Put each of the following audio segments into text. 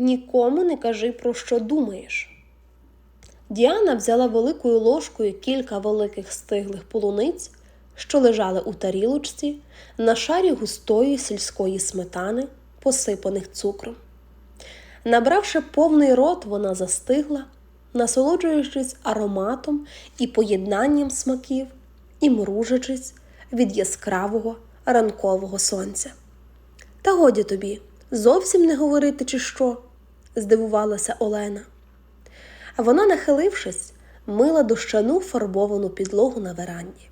нікому не кажи, про що думаєш. Діана взяла великою ложкою кілька великих стиглих полуниць, що лежали у тарілочці, на шарі густої сільської сметани, посипаних цукром. Набравши повний рот, вона застигла, насолоджуючись ароматом і поєднанням смаків, і мружачись від яскравого ранкового сонця. Та годі тобі, зовсім не говорити, чи що? Здивувалася Олена. Вона, нахилившись, мила дощану фарбовану підлогу на веранді.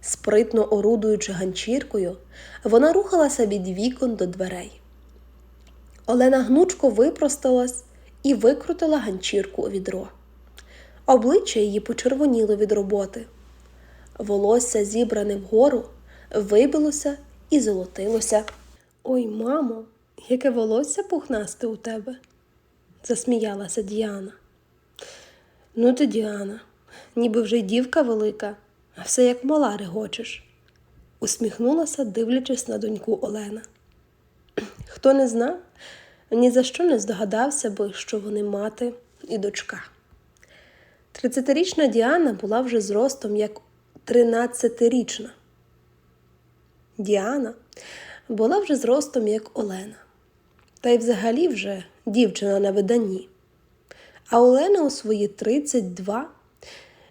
Спритно орудуючи ганчіркою, вона рухалася від вікон до дверей. Олена гнучко випросталась і викрутила ганчірку у відро. Обличчя її почервоніло від роботи. Волосся, зібране вгору, вибилося і золотилося. Ой, мамо, яке волосся пухнасте у тебе, засміялася Діана. Ну ти, Діана, ніби вже й дівка велика, а все як мала регочеш, усміхнулася, дивлячись на доньку Олена. Хто не знав, ні за що не здогадався би, що вони мати і дочка. Тридцятирічна Діана була вже зростом як тринадцятирічна. Діана була вже зростом як Олена, та й взагалі вже дівчина на виданні. А Олена у свої 32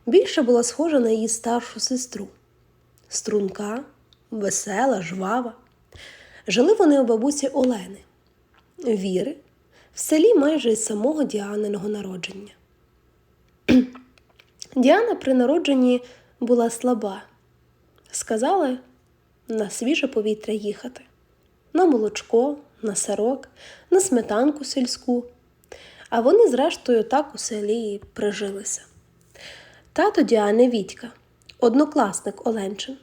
більше була схожа на її старшу сестру. Струнка, весела, жвава. Жили вони у бабусі Олени, Віри, в селі майже із самого Діаниного народження. Діана при народженні була слаба. Сказали на свіже повітря їхати, на молочко, на сирок, на сметанку сільську. А вони, зрештою, так у селі і прижилися. Тато Діани Вітька, однокласник Оленчин.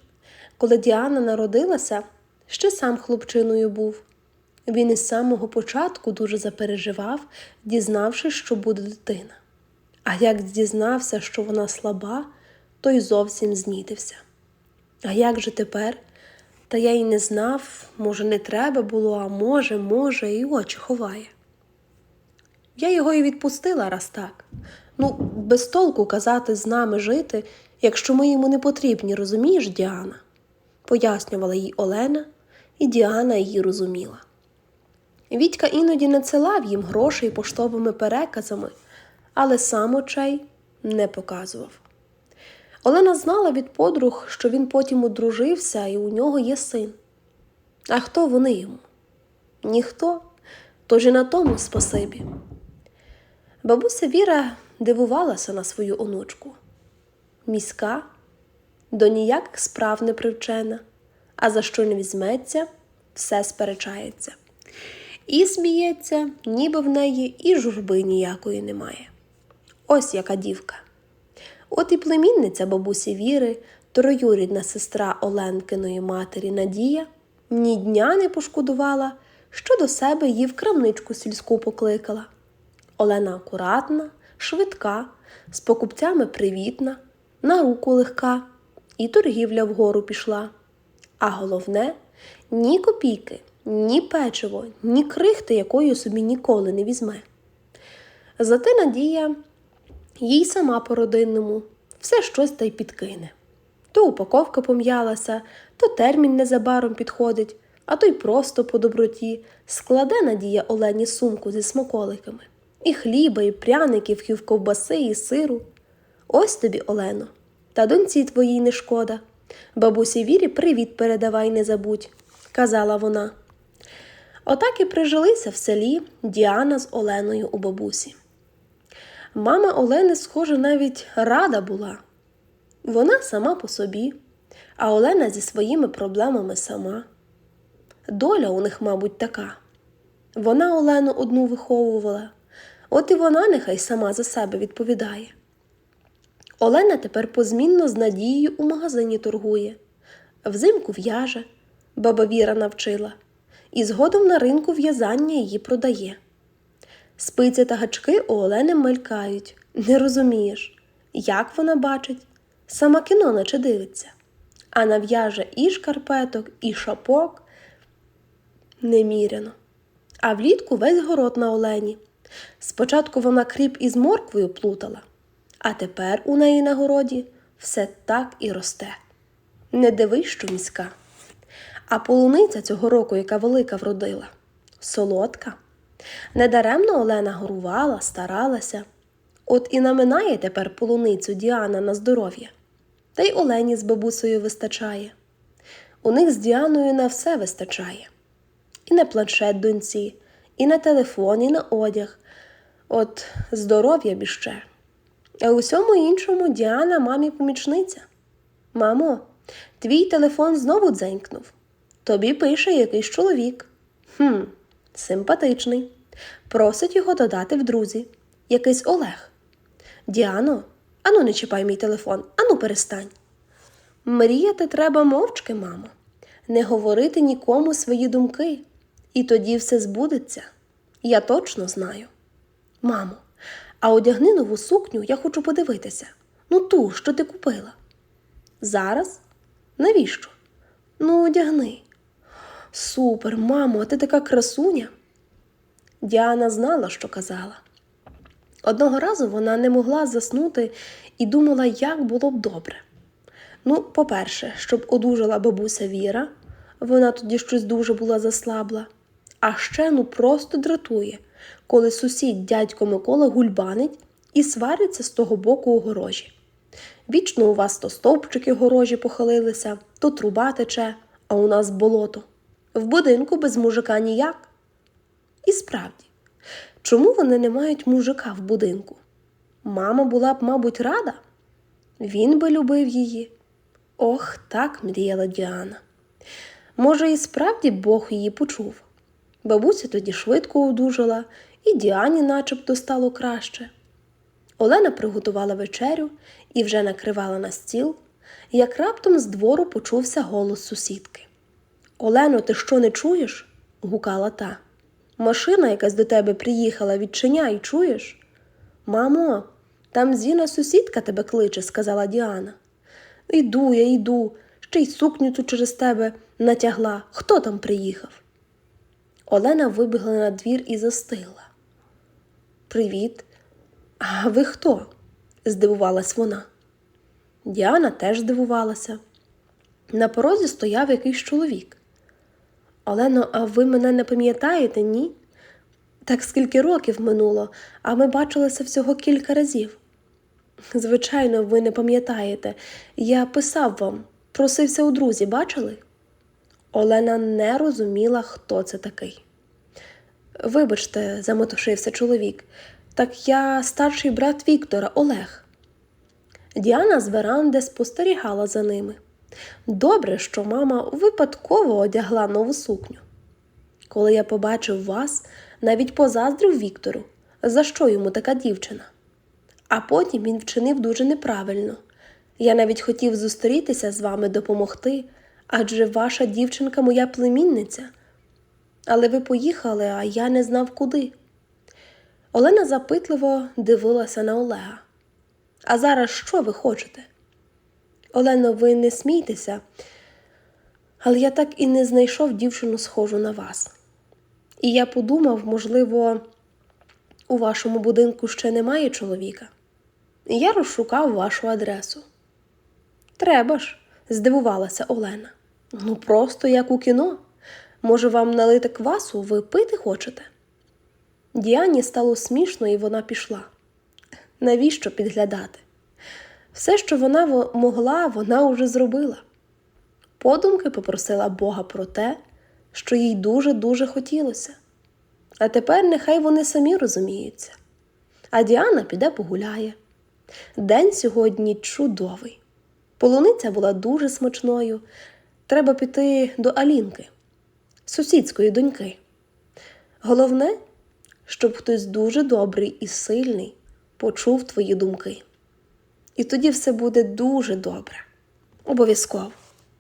Коли Діана народилася, ще сам хлопчиною був. Він із самого початку дуже запереживав, дізнавшись, що буде дитина. А як дізнався, що вона слаба, то й зовсім знітився. А як же тепер? Та я й не знав, може, не треба було, а може, може, і очі ховає. Я його і відпустила раз так. Ну, без толку казати з нами жити, якщо ми йому не потрібні, розумієш, Діана? пояснювала їй Олена, і Діана її розуміла. Вітька іноді надсилав їм грошей поштовими переказами, але сам очей не показував. Олена знала від подруг, що він потім одружився і у нього є син. А хто вони йому? Ніхто, тож і на тому спасибі. Бабуся Віра дивувалася на свою онучку. Міська, до ніяких справ не привчена, а за що не візьметься, все сперечається. І сміється, ніби в неї і журби ніякої немає. Ось яка дівка. От і племінниця бабусі Віри, троюрідна сестра Оленкиної матері Надія, ні дня не пошкодувала, що до себе її в крамничку сільську покликала. Олена акуратна, швидка, з покупцями привітна, на руку легка, і торгівля вгору пішла. А головне ні копійки, ні печиво, ні крихти, якої собі ніколи не візьме. Зате Надія їй сама по родинному все щось та й підкине. То упаковка пом'ялася, то термін незабаром підходить, а то й просто по доброті складе Надія Олені сумку зі смаколиками. І хліба, і пряників, і в ковбаси, і сиру. Ось тобі, Олено, та доньці твоїй не шкода. Бабусі Вірі привіт передавай, не забудь, казала вона. Отак і прижилися в селі Діана з Оленою у бабусі. Мама Олени, схоже, навіть рада була. Вона сама по собі, а Олена зі своїми проблемами сама. Доля у них, мабуть, така. Вона Олену одну виховувала, от і вона нехай сама за себе відповідає. Олена тепер позмінно з надією у магазині торгує, взимку в'яже, баба Віра навчила, і згодом на ринку в'язання її продає. Спиці та гачки у Олени мелькають, не розумієш, як вона бачить, сама кіно наче дивиться, а нав'яже і шкарпеток, і шапок неміряно. а влітку весь город на олені. Спочатку вона кріп із морквою плутала, а тепер у неї на городі все так і росте. Не дивись, що міська. А полуниця цього року, яка велика вродила, солодка. Недаремно Олена горувала, старалася. От і наминає тепер полуницю Діана на здоров'я. Та й Олені з бабусею вистачає. У них з Діаною на все вистачає. І на планшет доньці, і на телефон, і на одяг. От здоров'я б іще. А у всьому іншому Діана мамі помічниця. Мамо, твій телефон знову дзенькнув. Тобі пише якийсь чоловік. Хм, симпатичний. Просить його додати в друзі. Якийсь Олег. Діано, ану не чіпай мій телефон, ану перестань. Мріяти треба мовчки, мамо, не говорити нікому свої думки, і тоді все збудеться. Я точно знаю. Мамо, а одягни нову сукню, я хочу подивитися. Ну ту, що ти купила. Зараз? Навіщо? Ну, одягни. Супер, мамо, а ти така красуня. Діана знала, що казала. Одного разу вона не могла заснути і думала, як було б добре. Ну, по-перше, щоб одужала бабуся Віра, вона тоді щось дуже була заслабла, а ще ну просто дратує, коли сусід дядько Микола гульбанить і свариться з того боку огорожі. Вічно у вас то стовпчики огорожі похилилися, то труба тече, а у нас болото. В будинку без мужика ніяк. І справді, чому вони не мають мужика в будинку? Мама була б, мабуть, рада. Він би любив її. Ох, так мріяла Діана. Може, і справді Бог її почув. Бабуся тоді швидко одужала, і Діані начебто стало краще. Олена приготувала вечерю і вже накривала на стіл, як раптом з двору почувся голос сусідки. Олено, ти що не чуєш? гукала та. Машина якась до тебе приїхала, відчиняй, чуєш? Мамо, там Зіна сусідка тебе кличе, сказала Діана. Йду, я йду, ще й сукню цю через тебе натягла. Хто там приїхав? Олена вибігла на двір і застигла. Привіт. А ви хто? здивувалась вона. Діана теж здивувалася. На порозі стояв якийсь чоловік. Олено, а ви мене не пам'ятаєте, ні? Так скільки років минуло, а ми бачилися всього кілька разів. Звичайно, ви не пам'ятаєте. Я писав вам, просився у друзі, бачили? Олена не розуміла, хто це такий. Вибачте, замотушився чоловік. Так я старший брат Віктора, Олег. Діана з веранди спостерігала за ними. Добре, що мама випадково одягла нову сукню. Коли я побачив вас, навіть позаздрив Віктору, за що йому така дівчина. А потім він вчинив дуже неправильно. Я навіть хотів зустрітися з вами допомогти, адже ваша дівчинка моя племінниця. Але ви поїхали, а я не знав куди. Олена запитливо дивилася на Олега. А зараз що ви хочете? Олено, ви не смійтеся, але я так і не знайшов дівчину схожу на вас. І я подумав, можливо, у вашому будинку ще немає чоловіка. І я розшукав вашу адресу. Треба ж, здивувалася Олена. Ну, просто як у кіно. Може, вам налити квасу, ви пити хочете? Діані стало смішно, і вона пішла. Навіщо підглядати? Все, що вона могла, вона уже зробила. Подумки попросила Бога про те, що їй дуже-дуже хотілося. А тепер нехай вони самі розуміються. А Діана піде погуляє. День сьогодні чудовий. Полуниця була дуже смачною. Треба піти до Алінки, сусідської доньки. Головне, щоб хтось дуже добрий і сильний почув твої думки. І тоді все буде дуже добре. Обов'язково.